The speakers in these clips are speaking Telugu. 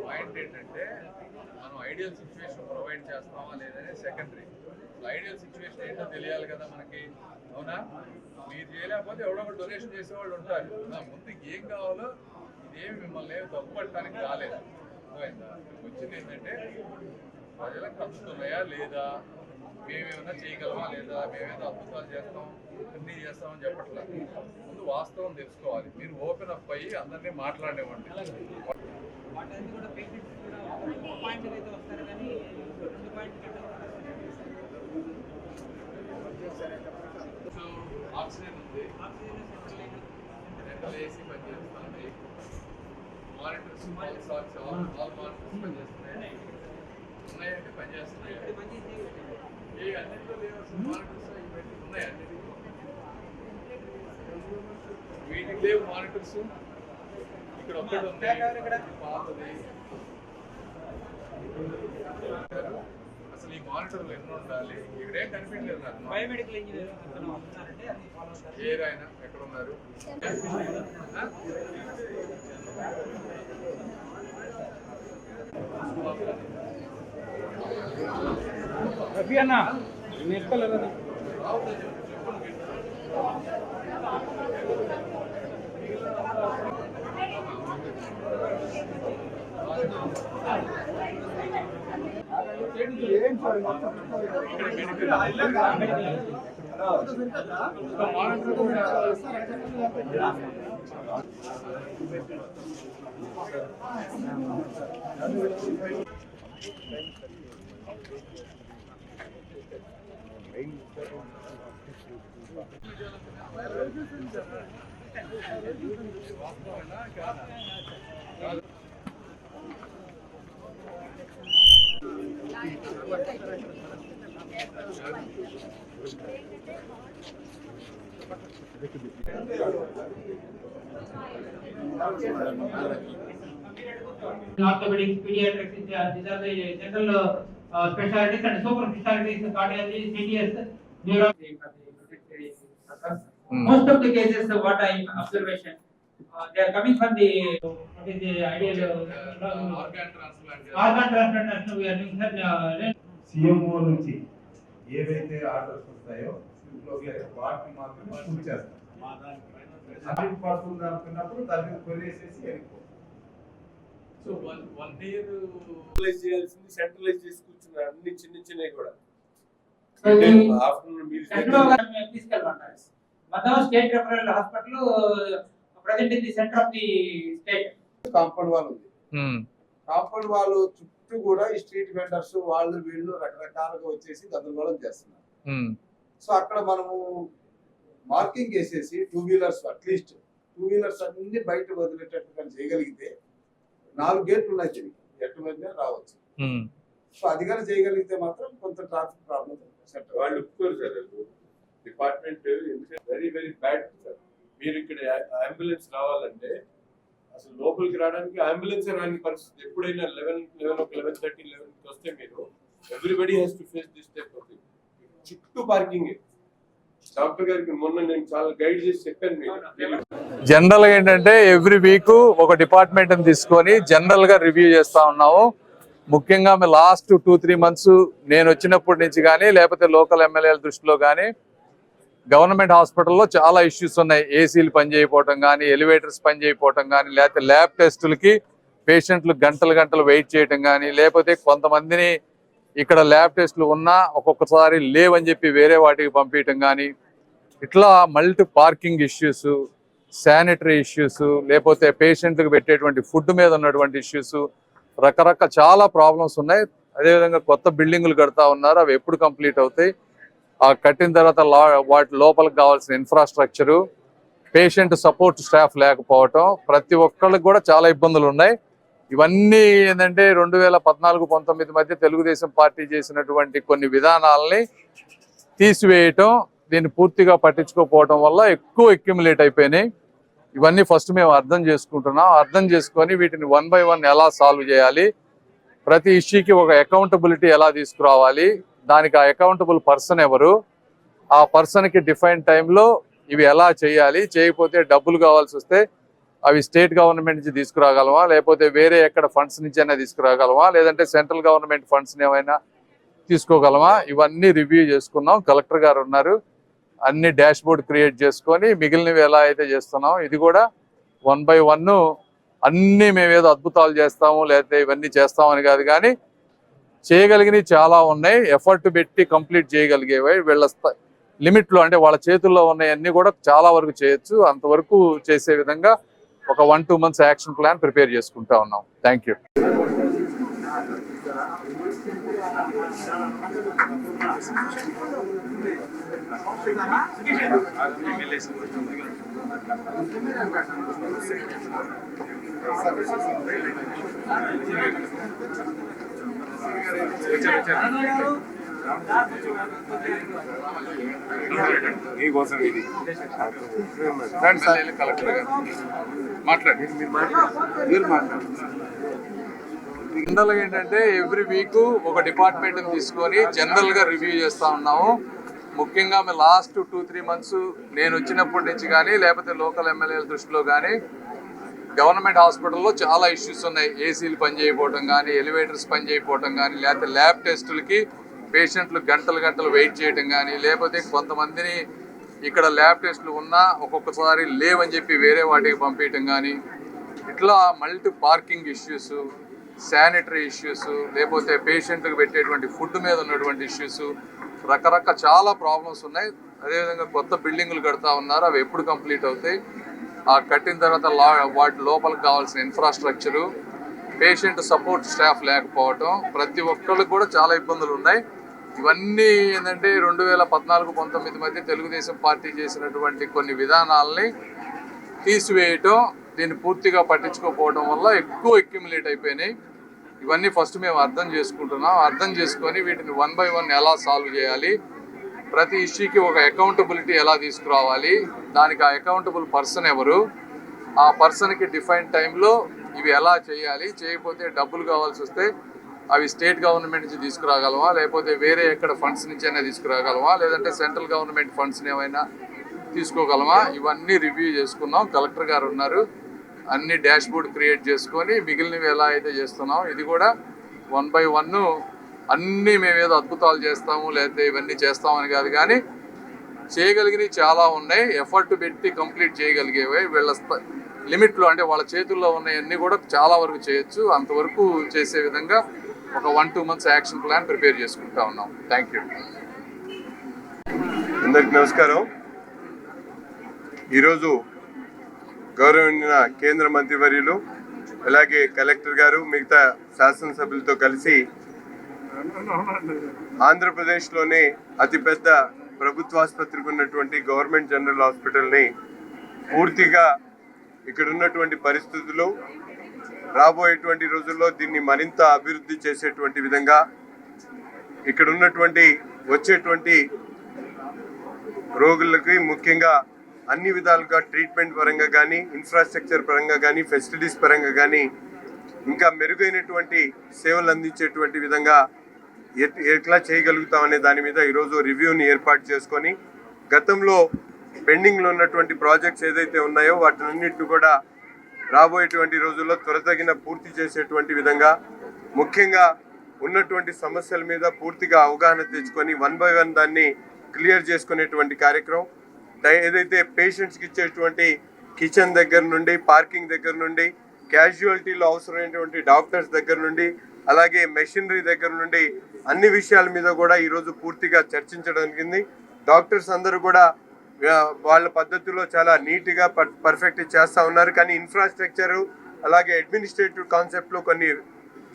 పాయింట్ ఏంటంటే మనం ఐడియల్ సిచ్యువేషన్ ప్రొవైడ్ చేస్తామా లేదనే సెకండరీ ఐడియల్ సిచ్యువేషన్ ఏంటో తెలియాలి కదా మనకి. అవునా? మీరు చేయలేకపోతే ఎవడో ఒకటి డొనేషన్ చేసేవాళ్ళు ఉంటారు. నా ముందు ఏం కావాలో ఇదేమి మిమ్మల్ని ఏమి తప్పుపట్టడానికి రాలేదు. వచ్చింది ఏంటంటే ప్రజలకు అందుతున్నాయా లేదా? మేమేమైనా చేయగలమా లేదా? మేమేదో అద్భుతాలు చేస్తాం అన్నీ చేస్తామని చెప్పట్లేదు ముందు వాస్తవం తెలుసుకోవాలి. మీరు ఓపెన్ అప్ అయ్యి అందరినీ మాట్లాడేవ్వండి వాటి కూడా పేషెంట్స్ కూడా పాయింట్ అయితే వస్తారు కానీ రెండు పాయింట్ ఆక్సిజన్ ఉంది ఆక్సిజన్ సెంటర్ లైన్ రెండో ఏసీ పనిచేస్తుంది monitors sorts all all monitors పనిచేస్తున్నాయి ఉన్నాయంటే పనిచేస్తున్నాయి ఏ అన్నింటిలో లేవు అసలు మానిటర్స్ ఇవన్నీ ఉన్నాయి అన్నిటిలో వీటికి లేవు మానిటర్స్ ఇక్కడ ఒక్కటి ఉంది? పాతది మానిటర్లు ఎన్ని ఉండాలి? ఇక్కడేం కనిపించలేదు నాకు. బయోమెడికల్ ఇంజనీర్ అతను వస్తున్నారంటే అది ఫాలో అవుతారు ఏ ఆయన ఎక్కడ ఉన్నారు? రఫీ అన్న నేర్చుకోలేదు orthopedics, pediatrics, these are these are the general uh, specialties and super specialties, cardiology, CTS, neuro. Hmm. Most of the cases, uh, what I observation, uh, they are coming from the, what is the ideal, uh, organ transplant organ transplantation we are doing, sir, uh, CMO నుంచి ఏవైతే ఆర్డర్స్ వస్తాయో వాటిని మాత్రమే పూర్తి చేస్తాం. హండ్రెడ్ పర్సెంట్ అనుకున్నప్పుడు దాన్ని కొనేసేసి వెళ్ళిపోతాం. So one one year centralise చేయాల్సింది సెంట్రలైజ్ చేసి కూర్చున్నారు. అన్ని చిన్న చిన్నవి కూడా. ఆఫ్టర్నూన్ మీరు తీసుకెళ్ళమంటారు. State referral hospital present in the centre of the state. Compound wall ఉంది. కాంపౌండ్ వాల్ చుట్టూ కూడా ఈ స్ట్రీట్ వెండర్స్ వాళ్ళు వీళ్ళు రకరకాలుగా వచ్చేసి గందరగోళం చేస్తున్నారు. సో అక్కడ మనము మార్కింగ్ వేసేసి two wheelers at least two wheelers అన్ని బయట వదిలేటట్టు కానీ చేయగలిగితే నాలుగు గేట్లు ఉన్నాయి దీనికి. ఎటు మధ్య రావచ్చు. సో అది కానీ చేయగలిగితే మాత్రం కొంత ట్రాఫిక్ ప్రాబ్లం వాళ్ళు ఒప్పుకోరు sir department very very bad sir. మీరు ఇక్కడ అంబులెన్స్ రావాలంటే అసలు లోపలికి రావడానికి అంబులెన్స్ రాని పరిస్థితి. ఎప్పుడైనా లెవెన్ లెవెన్ ఒక లెవెన్ థర్టీ లెవెన్ వస్తే మీరు everybody has to face this type of చుట్టూ పార్కింగ్ డాక్టర్ గారికి మొన్న నేను చాలా గైడ్ చేసి చెప్పాను మీకు. జనరల్గా ఏంటంటే ఎవ్రీ వీక్ ఒక డిపార్ట్మెంట్ తీసుకొని జనరల్గా రివ్యూ చేస్తా ఉన్నాము. ముఖ్యంగా లాస్ట్ టూ త్రీ మంత్స్ నేను వచ్చినప్పటి నుంచి కానీ లేకపోతే లోకల్ ఎమ్మెల్యేల దృష్టిలో కానీ గవర్నమెంట్ హాస్పిటల్లో చాలా ఇష్యూస్ ఉన్నాయి. ఏసీలు పనిచేయకపోవటం కానీ ఎలివేటర్స్ పనిచేయకపోవటం కానీ లేకపోతే ల్యాబ్ టెస్టులకి పేషెంట్లు గంటలు గంటలు వెయిట్ చేయటం కానీ లేకపోతే కొంతమందిని ఇక్కడ ల్యాబ్ టెస్టులు ఉన్నా ఒక్కొక్కసారి లేవని చెప్పి వేరే వాటికి పంపించటం కానీ ఇట్లా multi parking issues sanitary issues లేకపోతే పేషెంట్లకు పెట్టేటువంటి ఫుడ్ మీద ఉన్నటువంటి ఇష్యూస్ రకరకాల చాలా ప్రాబ్లమ్స్ ఉన్నాయి. అదేవిధంగా కొత్త బిల్డింగులు కడతా ఉన్నారు. అవి ఎప్పుడు కంప్లీట్ అవుతాయి? ఆ కట్టిన తర్వాత లా- వాటి లోపలికి కావాల్సిన ఇన్ఫ్రాస్ట్రక్చరు పేషెంట్ సపోర్ట్ స్టాఫ్ లేకపోవటం ప్రతి ఒక్కళ్ళకి కూడా చాలా ఇబ్బందులు ఉన్నాయి. ఇవన్నీ ఏంటంటే రెండు వేల పద్నాలుగు పంతొమ్మిది మధ్య తెలుగుదేశం పార్టీ చేసినటువంటి కొన్ని విధానాలని తీసివేయటం దీన్ని పూర్తిగా పట్టించుకోకపోవటం వల్ల ఎక్కువ ఎక్యుములేట్ అయిపోయినాయి. ఇవన్నీ ఫస్ట్ మేము అర్థం చేసుకుంటున్నాం. అర్థం చేసుకొని వీటిని వన్ బై వన్ ఎలా సాల్వ్ చేయాలి? ప్రతి ఇష్యూకి ఒక అకౌంటబిలిటీ ఎలా తీసుకురావాలి? దానికి ఆ అకౌంటబుల్ పర్సన్ ఎవరు? ఆ పర్సన్కి డిఫైన్ టైంలో ఇవి ఎలా చేయాలి? చేయకపోతే డబ్బులు కావాల్సి వస్తే అవి స్టేట్ గవర్నమెంట్ నుంచి తీసుకురాగలమా? లేకపోతే వేరే ఎక్కడ ఫండ్స్ నుంచి అయినా తీసుకురాగలమా? లేదంటే సెంట్రల్ గవర్నమెంట్ ఫండ్స్ ఏమైనా తీసుకోగలమా? ఇవన్నీ రివ్యూ చేసుకున్నాం. కలెక్టర్ గారు ఉన్నారు. అన్ని డాష్ బోర్డ్ క్రియేట్ చేసుకొని మిగిలినవి ఎలా అయితే చేస్తున్నాం ఇది కూడా వన్ బై వన్ అన్ని మేము ఏదో అద్భుతాలు చేస్తాము లేకపోతే ఇవన్నీ చేస్తామని కాదు కానీ చేయగలిగినవి చాలా ఉన్నాయి. ఎఫర్ట్ పెట్టి కంప్లీట్ చేయగలిగేవి వీళ్ళ లిమిట్లో అంటే వాళ్ళ చేతుల్లో ఉన్నాయన్నీ కూడా చాలా వరకు చేయొచ్చు. అంతవరకు చేసే విధంగా ఒక one two months action plan prepare చేసుకుంటా ఉన్నాం. Thank you. కలెక్టర్ గారు మాట్లాడి జనరల్ ఏంటంటే ఎవ్రీ వీక్ ఒక డిపార్ట్మెంట్ తీసుకొని జనరల్గా రివ్యూ చేస్తా ఉన్నాము. ముఖ్యంగా మేము లాస్ట్ టూ త్రీ మంత్స్ నేను వచ్చినప్పటి నుంచి కానీ లేకపోతే లోకల్ ఎమ్మెల్యేల దృష్టిలో కానీ గవర్నమెంట్ హాస్పిటల్లో చాలా ఇష్యూస్ ఉన్నాయి. ఏసీలు పనిచేయకపోవటం కానీ ఎలివేటర్స్ పనిచేయకపోవటం కానీ లేకపోతే ల్యాబ్ టెస్టులకి పేషెంట్లు గంటలు గంటలు వెయిట్ చేయటం కానీ లేకపోతే కొంతమందిని ఇక్కడ ల్యాబ్ టెస్టులు ఉన్నా ఒక్కొక్కసారి లేవని చెప్పి వేరే వాటికి పంపించడం కానీ ఇట్లా multi parking issues sanitary issues లేకపోతే పేషెంట్కి పెట్టేటువంటి ఫుడ్ మీద ఉన్నటువంటి ఇష్యూస్ రకరకాల చాలా ప్రాబ్లమ్స్ ఉన్నాయి. అదేవిధంగా కొత్త బిల్డింగ్లు కడతా ఉన్నారు. అవి ఎప్పుడు కంప్లీట్ అవుతాయి. ఆ కట్టిన తర్వాత లా వాటి లోపలికి కావాల్సిన ఇన్ఫ్రాస్ట్రక్చరు పేషెంట్ సపోర్ట్ స్టాఫ్ లేకపోవటం ప్రతి ఒక్కళ్ళకి కూడా చాలా ఇబ్బందులు ఉన్నాయి. ఇవన్నీ ఏంటంటే రెండు వేల పద్నాలుగు పంతొమ్మిది మధ్య తెలుగుదేశం పార్టీ చేసినటువంటి కొన్ని విధానాలని తీసివేయటం దీన్ని పూర్తిగా పట్టించుకోకపోవడం వల్ల ఎక్కువ ఎక్యుములేట్ అయిపోయినాయి. ఇవన్నీ ఫస్ట్ మేము అర్థం చేసుకుంటున్నాం. అర్థం చేసుకొని వీటిని వన్ బై వన్ ఎలా సాల్వ్ చేయాలి? ప్రతి ఇష్యూకి ఒక అకౌంటబిలిటీ ఎలా తీసుకురావాలి? దానికి ఆ అకౌంటబుల్ పర్సన్ ఎవరు? ఆ పర్సన్కి డిఫైన్ టైంలో ఇవి ఎలా చేయాలి? చేయకపోతే డబ్బులు కావాల్సి వస్తే అవి స్టేట్ గవర్నమెంట్ నుంచి తీసుకురాగలమా లేకపోతే వేరే ఎక్కడ ఫండ్స్ నుంచి అయినా తీసుకురాగలమా లేదంటే సెంట్రల్ గవర్నమెంట్ ఫండ్స్ ఏమైనా తీసుకోగలమా? ఇవన్నీ రివ్యూ చేసుకున్నాం కలెక్టర్ గారు ఉన్నారు. అన్ని డాష్ బోర్డ్ క్రియేట్ చేసుకొని మిగిలినవి ఎలా అయితే చేస్తున్నాం ఇది కూడా వన్ బై వన్ అన్నీ మేము ఏదో అద్భుతాలు చేస్తాము లేకపోతే ఇవన్నీ చేస్తామని కాదు కానీ చేయగలిగినవి చాలా ఉన్నాయి. ఎఫర్ట్ పెట్టి కంప్లీట్ చేయగలిగేవి. వీళ్ళ లిమిట్లో అంటే వాళ్ళ చేతుల్లో ఉన్నాయన్నీ కూడా చాలా వరకు చేయొచ్చు. అంతవరకు చేసే విధంగా ఒక one two months action plan prepare చేసుకుంటా ఉన్నాం. Thank you. అందరికి నమస్కారం. ఈరోజు గౌరవనీయ కేంద్ర మంత్రివర్యులు అలాగే కలెక్టర్ గారు మిగతా శాసనసభ్యులతో కలిసి ఆంధ్రప్రదేశ్లోనే అతిపెద్ద ప్రభుత్వ ఆసుపత్రికి ఉన్నటువంటి గవర్నమెంట్ జనరల్ హాస్పిటల్ని పూర్తిగా ఇక్కడ ఉన్నటువంటి పరిస్థితులు రాబోయేటువంటి రోజుల్లో దీన్ని మరింత అభివృద్ధి చేసేటువంటి విధంగా ఇక్కడ ఉన్నటువంటి వచ్చేటువంటి రోగులకి ముఖ్యంగా అన్ని విధాలుగా ట్రీట్మెంట్ పరంగా కానీ ఇన్ఫ్రాస్ట్రక్చర్ పరంగా కానీ ఫెసిలిటీస్ పరంగా కానీ ఇంకా మెరుగైనటువంటి సేవలు అందించేటువంటి విధంగా ఎట్లా చేయగలుగుతాం అనే దాని మీద ఈరోజు రివ్యూని ఏర్పాటు చేసుకొని గతంలో పెండింగ్లో ఉన్నటువంటి ప్రాజెక్ట్స్ ఏదైతే ఉన్నాయో వాటినన్నింటిని కూడా రాబోయేటువంటి రోజుల్లో త్వరతగిన పూర్తి చేసేటువంటి విధంగా ముఖ్యంగా ఉన్నటువంటి సమస్యల మీద పూర్తిగా అవగాహన తెచ్చుకొని వన్ బై వన్ దాన్ని క్లియర్ చేసుకునేటువంటి కార్యక్రమం. ఏదైతే పేషెంట్స్కి ఇచ్చేటువంటి కిచెన్ దగ్గర నుండి పార్కింగ్ దగ్గర నుండి క్యాజువాలిటీలో అవసరమైనటువంటి డాక్టర్స్ దగ్గర నుండి అలాగే మెషినరీ దగ్గర నుండి అన్ని విషయాల మీద కూడా ఈరోజు పూర్తిగా చర్చించడం జరిగింది. డాక్టర్స్ అందరూ కూడా వాళ్ళ పద్ధతిలో చాలా నీట్గా పర్ పర్ఫెక్ట్ చేస్తూ ఉన్నారు. కానీ ఇన్ఫ్రాస్ట్రక్చరు అలాగే అడ్మినిస్ట్రేటివ్ కాన్సెప్ట్లో కొన్ని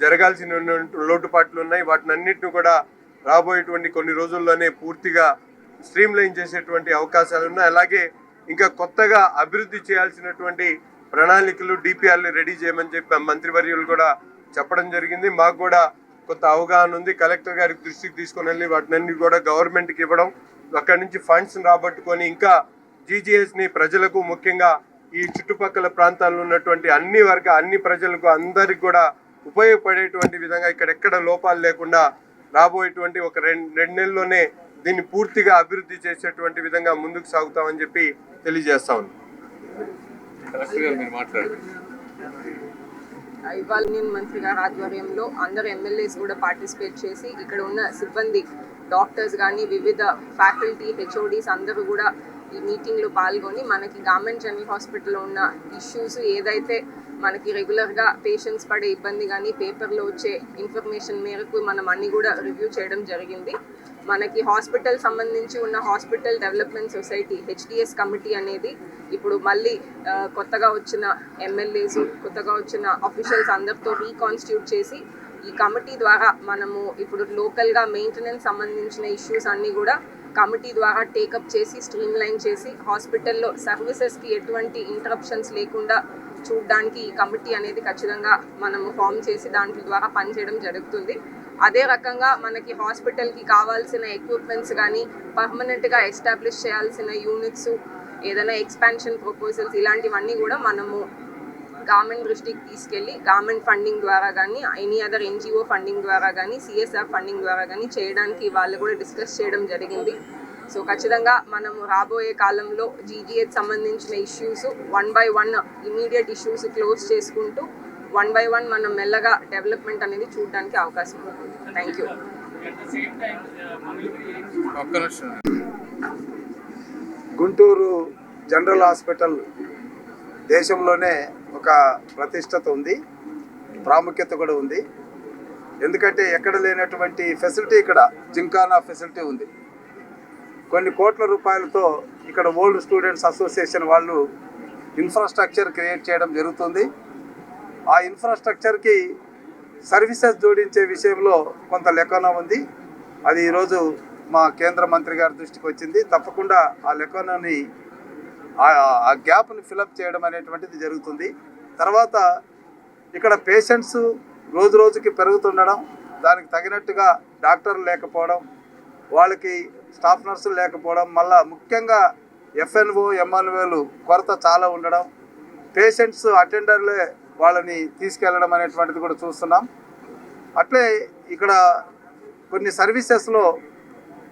జరగాల్సిన లోటుపాట్లు ఉన్నాయి. వాటిని అన్నింటిని కూడా రాబోయేటువంటి కొన్ని రోజుల్లోనే పూర్తిగా స్ట్రీమ్ లైన్ చేసేటువంటి అవకాశాలు ఉన్నాయి. అలాగే ఇంకా కొత్తగా అభివృద్ధి చేయాల్సినటువంటి ప్రణాళికలు డిపిఆర్లు రెడీ చేయమని చెప్పి మంత్రివర్యులు కూడా చెప్పడం జరిగింది. మాకు కూడా కొంత అవగాహన ఉంది. కలెక్టర్ గారికి దృష్టికి తీసుకొని వెళ్ళి వాటినన్నీ కూడా గవర్నమెంట్కి ఇవ్వడం అక్కడి నుంచి ఫండ్స్ రాబట్టుకొని ఇంకా జీజీఎస్ని ప్రజలకు ముఖ్యంగా ఈ చుట్టుపక్కల ప్రాంతాల్లో ఉన్నటువంటి అన్ని వర్గ అన్ని ప్రజలకు అందరికి కూడా ఉపయోగపడేటువంటి విధంగా ఇక్కడెక్కడ లోపాలు లేకుండా రాబోయేటువంటి ఒక రెండు రెండు నెలల్లోనే దీన్ని పూర్తిగా అభివృద్ధి చేసేటువంటి విధంగా ముందుకు సాగుతామని చెప్పి తెలియజేస్తా ఉన్నాం కలెక్టర్ గారు మీరు మాట్లాడండి ఇవాళ యూనియన్ మంత్రి గారి ఆధ్వర్యంలో అందరు ఎమ్మెల్యేస్ కూడా పార్టిసిపేట్ చేసి ఇక్కడ ఉన్న సిబ్బంది డాక్టర్స్ కానీ వివిధ ఫ్యాకల్టీ హెచ్ఓడీస్ అందరూ కూడా ఈ మీటింగ్లో పాల్గొని మనకి గవర్నమెంట్ జనరల్ హాస్పిటల్లో ఉన్న ఇష్యూస్ ఏదైతే మనకి రెగ్యులర్గా పేషెంట్స్ పడే ఇబ్బంది కానీ పేపర్లో వచ్చే ఇన్ఫర్మేషన్ మేరకు మనం అన్ని కూడా రివ్యూ చేయడం జరిగింది. మనకి హాస్పిటల్ సంబంధించి ఉన్న hospital development society HDS committee అనేది ఇప్పుడు మళ్ళీ కొత్తగా వచ్చిన ఎమ్మెల్యేస్ కొత్తగా వచ్చిన అఫీషియల్స్ అందరితో రీకాన్స్టిట్యూట్ చేసి ఈ కమిటీ ద్వారా మనము ఇప్పుడు లోకల్గా మెయింటెనెన్స్ సంబంధించిన ఇష్యూస్ అన్నీ కూడా కమిటీ ద్వారా టేకప్ చేసి స్ట్రీమ్ లైన్ చేసి హాస్పిటల్లో సర్వీసెస్కి ఎటువంటి ఇంటరప్షన్స్ లేకుండా చూడడానికి ఈ కమిటీ అనేది ఖచ్చితంగా మనము ఫామ్ చేసి దాంట్లో ద్వారా పనిచేయడం జరుగుతుంది. అదే రకంగా మనకి హాస్పిటల్కి కావాల్సిన ఎక్విప్మెంట్స్ కానీ పర్మనెంట్గా ఎస్టాబ్లిష్ చేయాల్సిన యూనిట్స్ ఏదైనా ఎక్స్పాన్షన్ ప్రపోజల్స్ ఇలాంటివన్నీ కూడా మనము గవర్నమెంట్ దృష్టికి తీసుకెళ్ళి గవర్నమెంట్ ఫండింగ్ ద్వారా కానీ ఎనీ అదర్ ఎన్జిఓ ఫండింగ్ ద్వారా కానీ సిఎస్ఆర్ ఫండింగ్ ద్వారా కానీ చేయడానికి వాళ్ళు కూడా డిస్కస్ చేయడం జరిగింది. సో ఖచ్చితంగా మనము రాబోయే కాలంలో జీజీహెచ్ సంబంధించిన issues one by one immediate issues close చేసుకుంటూ వన్ బై వన్ మనం మెల్లగా డెవలప్మెంట్ అనేది చూడడానికి అవకాశం ఉంటుంది. Thank you Guntur general hospital దేశంలోనే ఒక ప్రతిష్టత ఉంది ప్రాముఖ్యత కూడా ఉంది. ఎందుకంటే ఎక్కడ లేనటువంటి ఫెసిలిటీ ఇక్కడ జింకానా ఫెసిలిటీ ఉంది. కొన్ని కోట్ల రూపాయలతో ఇక్కడ ఓల్డ్ స్టూడెంట్స్ అసోసియేషన్ వాళ్ళు ఇన్ఫ్రాస్ట్రక్చర్ క్రియేట్ చేయడం జరుగుతుంది. ఆ ఇన్ఫ్రాస్ట్రక్చర్కి సర్వీసెస్ జోడించే విషయంలో కొంత లెక్కన ఉంది. అది ఈరోజు మా కేంద్ర మంత్రి గారి దృష్టికి వచ్చింది. తప్పకుండా ఆ లెక్కనని ఆ గ్యాప్ని ఫిలప్ చేయడం అనేటువంటిది జరుగుతుంది. తర్వాత ఇక్కడ పేషెంట్స్ రోజు రోజుకి పెరుగుతుండడం దానికి తగినట్టుగా డాక్టర్లు లేకపోవడం వాళ్ళకి స్టాఫ్ నర్సులు లేకపోవడం మళ్ళా ముఖ్యంగా ఎఫ్ఎన్ఓ ఎంఎన్ఓలు కొరత చాలా ఉండడం పేషెంట్స్ అటెండర్లే వాళ్ళని తీసుకెళ్ళడం అనేటువంటిది కూడా చూస్తున్నాం. అట్లే ఇక్కడ కొన్ని సర్వీసెస్లో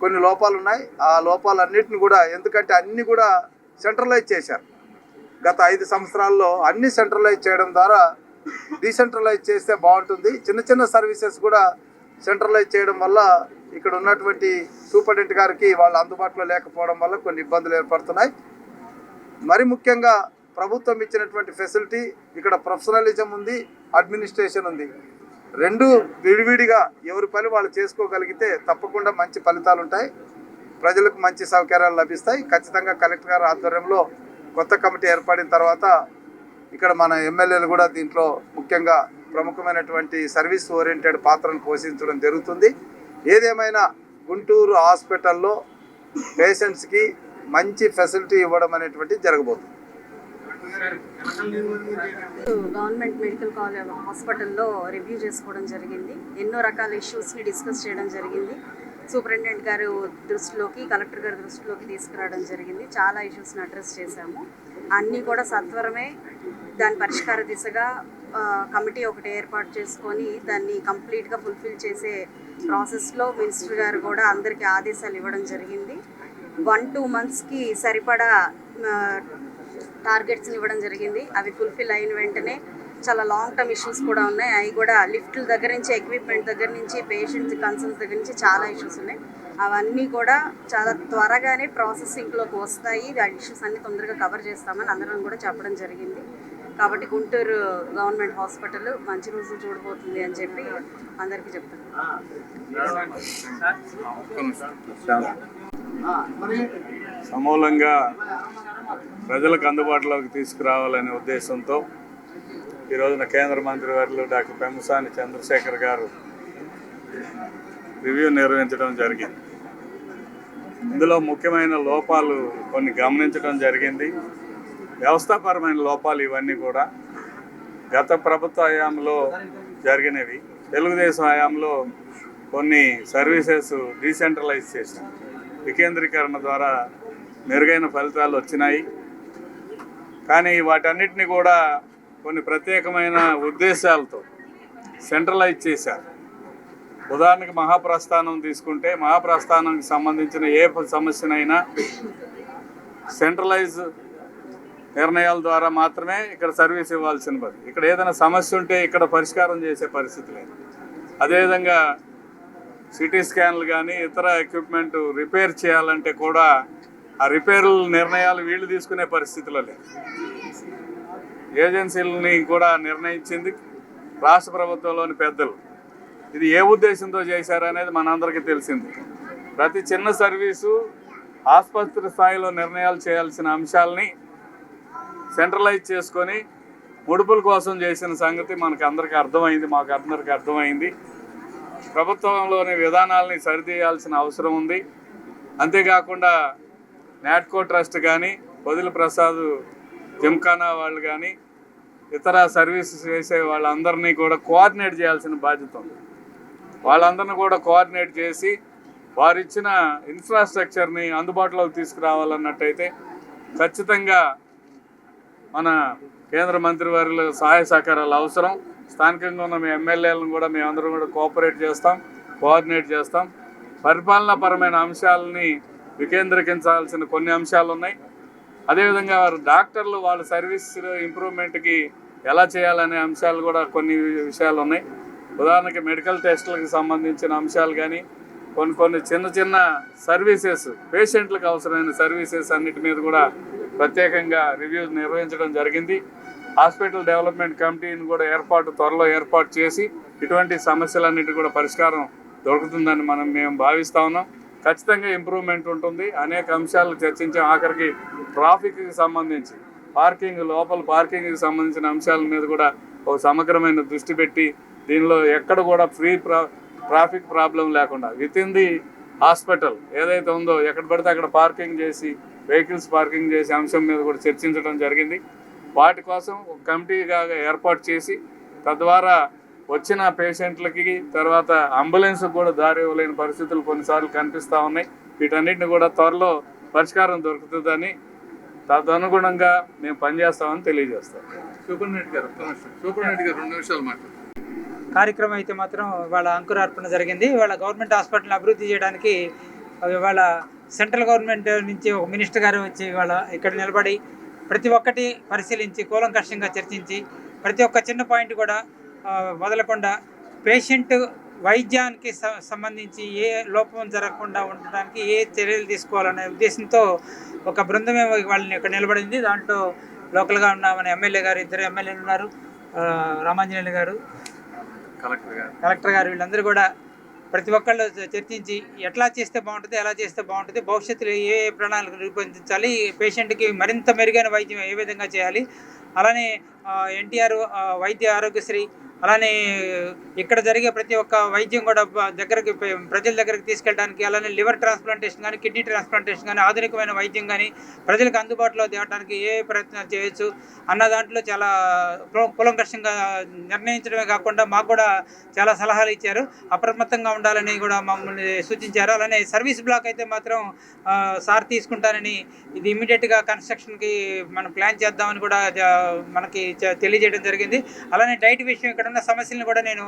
కొన్ని లోపాలు ఉన్నాయి ఆ లోపాలన్నిటిని కూడా ఎందుకంటే అన్నీ కూడా సెంట్రలైజ్ చేశారు. గత ఐదు సంవత్సరాల్లో అన్ని సెంట్రలైజ్ చేయడం ద్వారా డీసెంట్రలైజ్ చేస్తే బాగుంటుంది. చిన్న చిన్న సర్వీసెస్ కూడా సెంట్రలైజ్ చేయడం వల్ల ఇక్కడ ఉన్నటువంటి సూపరింటెండెంట్ గారికి వాళ్ళు అందుబాటులో లేకపోవడం వల్ల కొన్ని ఇబ్బందులు ఏర్పడుతున్నాయి. మరి ముఖ్యంగా ప్రభుత్వం ఇచ్చినటువంటి ఫెసిలిటీ ఇక్కడ ప్రొఫెషనలిజం ఉంది అడ్మినిస్ట్రేషన్ ఉంది. రెండు విడివిడిగా ఎవరి పని వాళ్ళు చేసుకోగలిగితే తప్పకుండా మంచి ఫలితాలు ఉంటాయి. ప్రజలకు మంచి సౌకర్యాలు లభిస్తాయి. ఖచ్చితంగా కలెక్టర్ గారి ఆధ్వర్యంలో కొత్త కమిటీ ఏర్పడిన తర్వాత ఇక్కడ మన ఎమ్మెల్యేలు కూడా దీంట్లో ముఖ్యంగా ప్రముఖమైనటువంటి సర్వీస్ ఓరియంటెడ్ పాత్రను పోషించడం జరుగుతుంది. ఏదేమైనా గుంటూరు హాస్పిటల్లో పేషెంట్స్కి మంచి ఫెసిలిటీ ఇవ్వడం అనేటువంటి జరగబోతుంది. గవర్నమెంట్ మెడికల్ కాలేజ్ హాస్పిటల్లో రివ్యూ చేసుకోవడం జరిగింది. ఎన్నో రకాల ఇష్యూస్ని డిస్కస్ చేయడం జరిగింది. సూపరింటెండెంట్ గారు దృష్టిలోకి కలెక్టర్ గారి దృష్టిలోకి తీసుకురావడం జరిగింది. చాలా ఇష్యూస్ని అడ్రస్ చేశాము. అన్నీ కూడా సత్వరమే దాని పరిష్కార దిశగా కమిటీ ఒకటి ఏర్పాటు చేసుకొని దాన్ని కంప్లీట్గా ఫుల్ఫిల్ చేసే ప్రాసెస్లో మినిస్టర్ గారు కూడా అందరికీ ఆదేశాలు ఇవ్వడం జరిగింది. వన్ టూ మంత్స్కి సరిపడా టార్గెట్స్ని ఇవ్వడం జరిగింది. అవి ఫుల్ఫిల్ అయిన వెంటనే చాలా లాంగ్ టర్మ్ ఇష్యూస్ కూడా ఉన్నాయి. అవి కూడా లిఫ్ట్ల దగ్గర నుంచి ఎక్విప్మెంట్ దగ్గర నుంచి పేషెంట్స్ కన్సర్న్స్ దగ్గర నుంచి చాలా ఇష్యూస్ ఉన్నాయి. అవన్నీ కూడా చాలా త్వరగానే ప్రాసెసింగ్లోకి వస్తాయి. ఆ ఇష్యూస్ అన్ని తొందరగా కవర్ చేస్తామని అందరం కూడా చెప్పడం జరిగింది. కాబట్టి గుంటూరు గవర్నమెంట్ హాస్పిటల్ మంచి రోజులు చూడబోతుంది అని చెప్పి అందరికీ నిమిషం. సమూలంగా ప్రజలకు అందుబాటులోకి తీసుకురావాలనే ఉద్దేశంతో ఈ రోజున కేంద్ర మంత్రి వర్యులు డాక్టర్ పెమ్మసాని చంద్రశేఖర్ గారు రివ్యూ నిర్వహించడం జరిగింది. ఇందులో ముఖ్యమైన లోపాలు కొన్ని గమనించడం జరిగింది. వ్యవస్థాపరమైన లోపాలు ఇవన్నీ కూడా గత ప్రభుత్వ హయాంలో జరిగినవి. తెలుగుదేశం హయాంలో కొన్ని సర్వీసెస్ డీసెంట్రలైజ్ చేశాం వికేంద్రీకరణ ద్వారా మెరుగైన ఫలితాలు వచ్చినాయి. కానీ వాటన్నిటిని కూడా కొన్ని ప్రత్యేకమైన ఉద్దేశాలతో సెంట్రలైజ్ చేశారు. ఉదాహరణకి మహాప్రస్థానం తీసుకుంటే మహాప్రస్థానానికి సంబంధించిన ఏ సమస్యనైనా సెంట్రలైజ్ నిర్ణయాల ద్వారా మాత్రమే ఇక్కడ సర్వీస్ ఇవ్వాల్సిన పది ఇక్కడ ఏదైనా సమస్య ఉంటే ఇక్కడ పరిష్కారం చేసే పరిస్థితి లేదు. అదేవిధంగా సిటీ స్కాన్లు కానీ ఇతర ఎక్విప్మెంట్ రిపేర్ చేయాలంటే కూడా ఆ రిపేర్ల నిర్ణయాలు వీళ్ళు తీసుకునే పరిస్థితిలో లేదు ఏజెన్సీలని కూడా నిర్ణయించింది రాష్ట్ర ప్రభుత్వంలోని పెద్దలు. ఇది ఏ ఉద్దేశంతో చేశారనేది మనందరికీ తెలిసింది. ప్రతి చిన్న సర్వీసు ఆసుపత్రి స్థాయిలో నిర్ణయాలు చేయాల్సిన అంశాలని సెంట్రలైజ్ చేసుకొని ముడుపుల కోసం చేసిన సంగతి మనకు అందరికీ అర్థమైంది మాకు అందరికీ అర్థమైంది. ప్రభుత్వంలోని విధానాలని సరిదీయాల్సిన అవసరం ఉంది. అంతేకాకుండా నాట్కో ట్రస్ట్ కానీ వదిలి ప్రసాద్ జిమ్ఖానా వాళ్ళు కానీ ఇతర సర్వీసెస్ చేసే వాళ్ళందరినీ కూడా కోఆర్డినేట్ చేయాల్సిన బాధ్యత ఉంది. వాళ్ళందరినీ కూడా కోఆర్డినేట్ చేసి వారు ఇచ్చిన ఇన్ఫ్రాస్ట్రక్చర్ని అందుబాటులోకి తీసుకురావాలన్నట్టయితే ఖచ్చితంగా మన కేంద్ర మంత్రివర్యుల సహాయ సహకారాలు అవసరం. స్థానికంగా ఉన్న మీ ఎమ్మెల్యేలను కూడా మేమందరం కూడా కోఆపరేట్ చేస్తాం కోఆర్డినేట్ చేస్తాం. పరిపాలనాపరమైన అంశాలని వికేంద్రీకరించాల్సిన కొన్ని అంశాలు ఉన్నాయి అదేవిధంగా వారు డాక్టర్లు వాళ్ళ సర్వీస్ ఇంప్రూవ్మెంట్కి ఎలా చేయాలనే అంశాలు కూడా కొన్ని విషయాలు ఉన్నాయి ఉదాహరణకి మెడికల్ టెస్టులకు సంబంధించిన అంశాలు కానీ కొన్ని కొన్ని చిన్న చిన్న సర్వీసెస్ పేషెంట్లకు అవసరమైన సర్వీసెస్ అన్నిటి మీద కూడా ప్రత్యేకంగా రివ్యూ నిర్వహించడం జరిగింది. హాస్పిటల్ డెవలప్మెంట్ కమిటీని కూడా ఏర్పాటు త్వరలో ఏర్పాటు చేసి ఇటువంటి సమస్యలన్నిటి కూడా పరిష్కారం దొరుకుతుందని మనం మేము భావిస్తా ఉన్నాం. ఖచ్చితంగా ఇంప్రూవ్మెంట్ ఉంటుంది. అనేక అంశాలు చర్చించి ఆఖరికి ట్రాఫిక్కి సంబంధించి పార్కింగ్ లోపల పార్కింగ్కి సంబంధించిన అంశాల మీద కూడా ఒక సమగ్రమైన దృష్టి పెట్టి దీనిలో ఎక్కడ కూడా ఫ్రీ ట్రాఫిక్ ప్రాబ్లం లేకుండా విత్ ఇన్ ది హాస్పిటల్ ఏదైతే ఉందో ఎక్కడ పడితే అక్కడ పార్కింగ్ చేసి వెహికల్స్ పార్కింగ్ చేసే అంశం మీద కూడా చర్చించడం జరిగింది. వాటి కోసం ఒక కమిటీగా ఏర్పాటు చేసి తద్వారా వచ్చిన పేషెంట్లకి తర్వాత అంబులెన్స్ కూడా దారి ఇవ్వలేని పరిస్థితులు కొన్నిసార్లు కనిపిస్తూ ఉన్నాయి. వీటన్నిటిని కూడా త్వరలో పరిష్కారం దొరుకుతుందని తదనుగుణంగా మేము పనిచేస్తామని తెలియజేస్తాం. సూపరింటెండెంట్ గారు. సూపరింటెండెంట్ గారు రెండు నిమిషాలు మాట్లాడు. కార్యక్రమం అయితే మాత్రం వాళ్ళ అంకురార్పణ జరిగింది. వాళ్ళ గవర్నమెంట్ హాస్పిటల్ని అభివృద్ధి చేయడానికి వాళ్ళ సెంట్రల్ గవర్నమెంట్ నుంచి ఒక మినిస్టర్ గారు వచ్చి వాళ్ళ ఇక్కడ నిలబడి ప్రతి ఒక్కటి పరిశీలించి కూలంకషంగా చర్చించి ప్రతి ఒక్క చిన్న పాయింట్ కూడా వదలకుండా పేషెంట్ వైద్యానికి సంబంధించి ఏ లోపం జరగకుండా ఉండడానికి ఏ చర్యలు తీసుకోవాలనే ఉద్దేశంతో ఒక బృందమే వాళ్ళని ఇక్కడ నిలబడింది. దాంట్లో లోకల్గా ఉన్న మన ఎమ్మెల్యే గారు ఇద్దరు ఎమ్మెల్యేలు ఉన్నారు. రామాంజనేయులు గారు కలెక్టర్ గారు. కలెక్టర్ గారు వీళ్ళందరూ కూడా ప్రతి ఒక్కళ్ళు చర్చించి ఎట్లా చేస్తే బాగుంటుంది ఎలా చేస్తే బాగుంటుంది భవిష్యత్తులో ఏ ఏ ప్రణాళిక రూపొందించాలి పేషెంట్కి మరింత మెరుగైన వైద్యం ఏ విధంగా చేయాలి. అలానే ఎన్టీఆర్ వైద్య ఆరోగ్యశ్రీ అలానే ఇక్కడ జరిగే ప్రతి ఒక్క వైద్యం కూడా దగ్గరికి ప్రజల దగ్గరికి తీసుకెళ్ళడానికి అలానే లివర్ ట్రాన్స్ప్లాంటేషన్ కానీ కిడ్నీ ట్రాన్స్ప్లాంటేషన్ కానీ ఆధునికమైన వైద్యం కానీ ప్రజలకు అందుబాటులో తేవడానికి ఏ ప్రయత్నాలు చేయొచ్చు అన్న దాంట్లో చాలా కుల- కులంకషంగా నిర్ణయించడమే కాకుండా మాకు కూడా చాలా సలహాలు ఇచ్చారు. అప్రమత్తంగా ఉండాలని కూడా మమ్మల్ని సూచించారు. అలానే సర్వీస్ బ్లాక్ అయితే మాత్రం సార్ తీసుకుంటానని ఇది ఇమీడియట్గా కన్స్ట్రక్షన్కి మనం ప్లాన్ చేద్దామని కూడా మనకి తెలియజేయడం జరిగింది. అలానే డైట్ విషయం ఇక్కడ ఉన్న సమస్యలను కూడా నేను